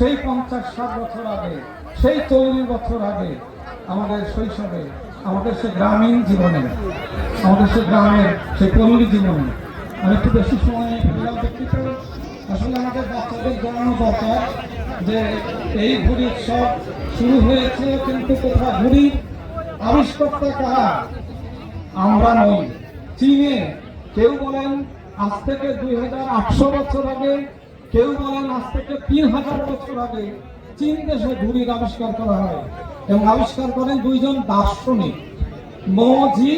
সেই পঞ্চাশ ষাট বছর আগে, সেই চল্লিশ বছর আগে আমাদের শৈশবে, আমাদের সে গ্রামীণ জীবনে, আমাদের সে গ্রামের সেই পল্লী জীবনে, আমি একটু বেশি সময় দুঃখিত আসলে আমাদের বাচ্চাদের জানানো দরকার যে এই ঘুড়ি উৎসব শুরু হয়েছে কিন্তু কোথাও ঘুড়ি আবিষ্কর্তা কারা? আমরা নই। চীনে কেউ বলেন, আজ থেকে দুই হাজার আটশো বছর আগে কেউ বলেন আজ থেকে তিন হাজার বছর আগে চীন দেশে ঘুড়ির আবিষ্কার করা হয় এবং আবিষ্কার করেন দুইজন দার্শনিক মোজি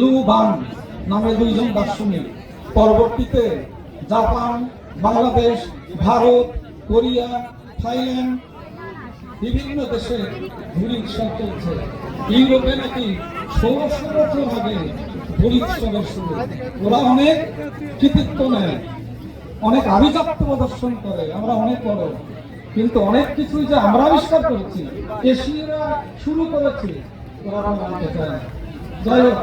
লু বান নামে দুইজন দার্শনিক। পরবর্তীতে Japan, Bangladesh, Bharat, Korea, Thailand বিভিন্ন দেশে ঘুড়ি উৎসব চলছে। ইউরোপে নাকি ষোলোশো বছর আগে ঘুড়ি উৎসবের শুরু। ওরা অনেক কৃতিত্ব নেয়। অনেক আভিজাত্য প্রদর্শন করে, আমরা অনেক বড়। কিন্তু অনেক কিছুই যে আমরা আবিষ্কার করেছি, এশিয়ারা শুরু করেছি যাই হোক,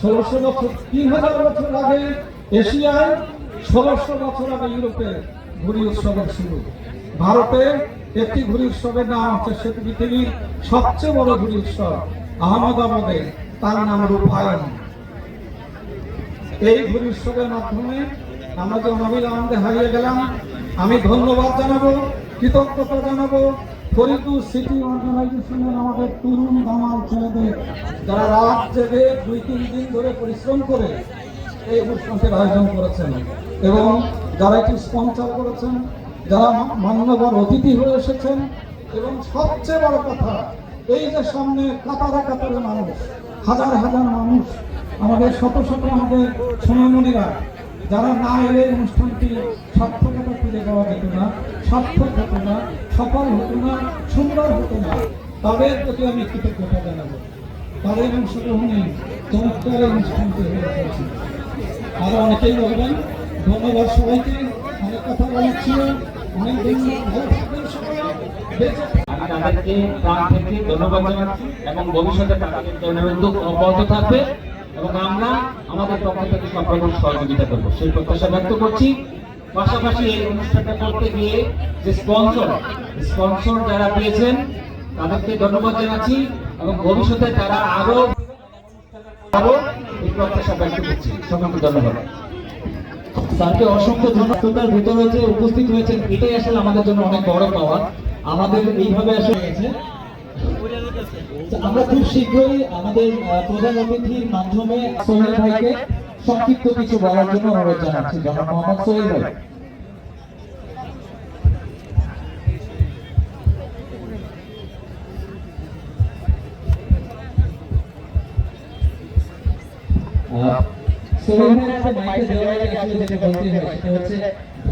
ষোলোশো বছর, তিন হাজার বছর আগে এশিয়ায় ষোলোশো বছর আগে ইউরোপে ঘুড়ি উৎসবের শুরু। ভারতে একটি ঘুড়ি উৎসবের নাম আছে সেটি পৃথিবীর সবচেয়ে বড় ঘুড়ি উৎসব, আহমদাবাদে, তার নাম রূপায়ণ। এই উৎসবের মাধ্যমে আমরা যে অনাবিল আনন্দে হারিয়ে গেলাম, আমি ধন্যবাদ জানাব, কৃতজ্ঞতা জানাব। ফরিদপুর সিটি অর্গানাইজেশনের আমাদের তরুণ দামাল ছেলেদের, যারা রাত জেগে দুই, তিন দিন ধরে পরিশ্রম করে এই অনুষ্ঠানটির আয়োজন করেছেন এবং যারা এটি স্পন্সর করেছেন, যারা মান্যবর অতিথি হয়ে এসেছেন এবং সবচেয়ে বড় কথা, এই যে সামনে কাতারে কাতারে মানুষ, হাজার হাজার মানুষ আমাদের শত শত আমাদের সোনামণিরা যারা না এলে অনুষ্ঠানটি সার্থকতা ফিরে যাওয়া যেত না, সার্থক হতো না, সফল হতো না, সুন্দর হতো না। তাদের প্রতি আমি কৃতজ্ঞতা জানাব। তাদের অংশগ্রহণে চমৎকার অনুষ্ঠানটি হয়ে উঠেছে। আরও অনেকেই বলবেন ধন্যবাদ সবাইকে। অনেক কথা বলার ছিল অনেক ভালো থাকবেন সবাই। তাদেরকে প্রাণ থেকে ধন্যবাদ জানাচ্ছি এবং ভবিষ্যতে তাদের অব্যাহত থাকবে। এবং আমরা আমাদের পক্ষ থেকে রকম সহযোগিতা করব। সেই প্রত্যাশা ব্যক্ত করছি। পাশাপাশি এই অনুষ্ঠানটা করতে গিয়ে যে স্পন্সর স্পন্সর যারা পেয়েছেন, তাদেরকে ধন্যবাদ জানাচ্ছি এবং ভবিষ্যতে তারা আরও আরও এই প্রত্যাশা ব্যক্ত করছি। সকলকে ধন্যবাদ। স্যারকে অসংখ্য ধন্যবাদ। ভিতরে যে উপস্থিত হয়েছেন, এটাই আসলে আমাদের জন্য অনেক বড় পাওয়া। আমাদের এইভাবে আসলে আমরা খুব শীঘ্রই আমাদের প্রধান অতিথির মাধ্যমে সোহেল ভাইকে সংক্ষিপ্ত কিছু বলার জন্য অনুরোধ জানাচ্ছি, জনাব মোহাম্মদ সোহেল ভাই।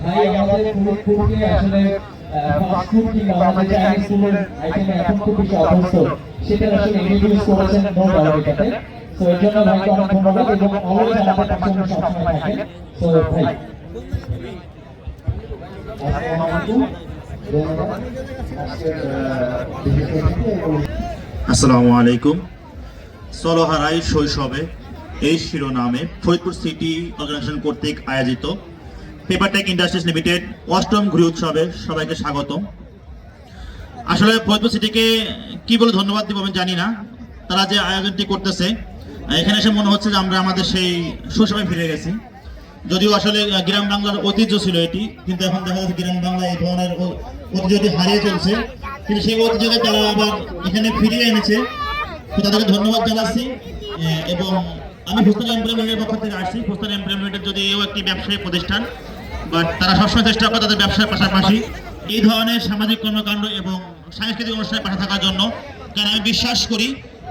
ভাই আমাদের ফুডকে আসলে আসসালামু আলাইকুম। শৈশবে এই শিরোনামে ফরিদপুর সিটি অর্গানাইজেশন কর্তৃক আয়োজিত পেপারটেক ইন্ডাস্ট্রিজ লিমিটেড অষ্টম ঘুরি উৎসবে সবাইকে স্বাগতম। আসলে ফরিদপুর সিটিকে কি বলে ধন্যবাদ দিব আমি জানি না। তারা যে আয়োজনটি করতেছে, এখানে এসে মনে হচ্ছে যে আমরা আমাদের সেই সুসময় ফিরে গেছি। যদিও আসলে গ্রাম বাংলার ঐতিহ্য ছিল এটি, কিন্তু এখন দেখা যাচ্ছে গ্রাম বাংলা এই ধরনের ঐতিহ্যটি হারিয়ে চলছে। কিন্তু সেই ঐতিহ্যকে তারা আবার এখানে ফিরিয়ে এনেছে। তো তাদেরকে ধন্যবাদ জানাচ্ছি এবং আমি ফুস্তান এমপ্লয়মেন্টের পক্ষ থেকে আসছি। ফুস্তান এমপ্লয়মেন্টের যদি একটি ব্যবসায়ী প্রতিষ্ঠান বাট তারা সবসময় চেষ্টা করে তাদের ব্যবসার পাশাপাশি। এই ধরনের সামাজিক কর্মকাণ্ড এবং সাংস্কৃতিক অনুষ্ঠানে পাশে থাকার জন্য কারণ আমি বিশ্বাস করি,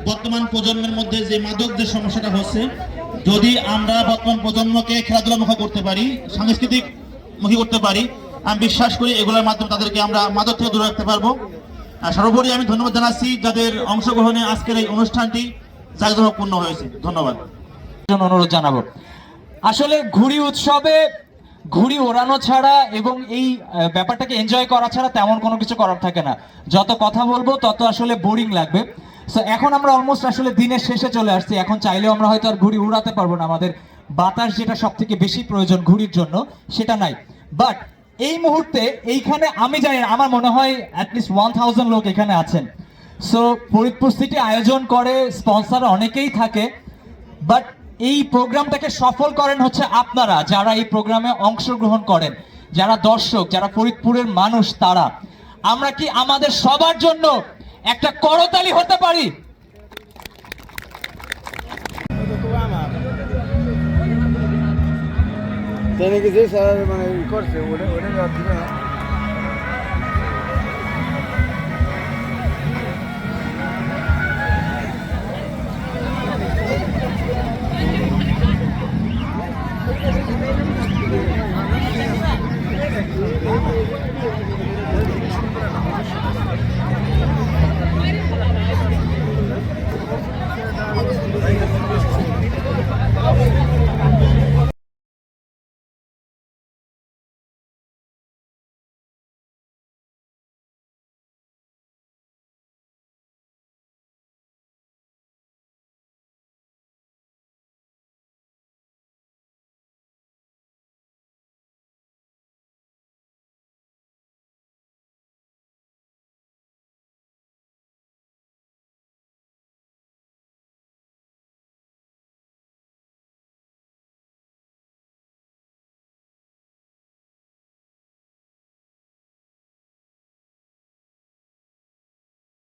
বর্তমান প্রজন্মের মধ্যে যে মাদক যে সমস্যাটা হচ্ছে, যদি আমরা বর্তমান প্রজন্মকে খেলাধুলামুখী করতে পারি সাংস্কৃতিক মুখী করতে পারি, আমি বিশ্বাস করি এগুলোর মাধ্যমে তাদেরকে আমরা মাদক থেকে দূরে রাখতে পারব। আর সর্বোপরি আমি ধন্যবাদ জানাচ্ছি যাদের অংশগ্রহণে আজকের এই অনুষ্ঠানটি জাঁকজমকপূর্ণ হয়েছে। ধন্যবাদ। অনুরোধ জানাব। আসলে ঘুড়ি উৎসবে ঘুড়ি ওড়ানো ছাড়া এবং এই ব্যাপারটাকে এনজয় করা ছাড়া তেমন কোনো কিছু করার থাকে না। যত কথা বলব, তত আসলে বোরিং লাগবে। সো এখন আমরা অলমোস্ট আসলে দিনের শেষে চলে আসছি। এখন চাইলেও আমরা হয়তো আর ঘুড়ি উড়াতে পারব না। আমাদের বাতাস যেটা সব থেকে বেশি প্রয়োজন ঘুড়ির জন্য, সেটা নাই। বাট এই মুহূর্তে এইখানে আমি জানি আমার মনে হয় অ্যাটলিস্ট ওয়ান থাউজেন্ড লোক এখানে আছেন। সো ফরিদপুর সিটি আয়োজন করে স্পন্সর অনেকেই থাকে। বাট এই প্রোগ্রামটাকে সফল করেন হচ্ছে আপনারা, যারা এই প্রোগ্রামে অংশগ্রহণ করেন, যারা দর্শক, যারা ফরিদপুরের মানুষ তারা। আমরা কি আমাদের সবার জন্য একটা করতালি হতে পারি? মানে করছে, ওটা ওটা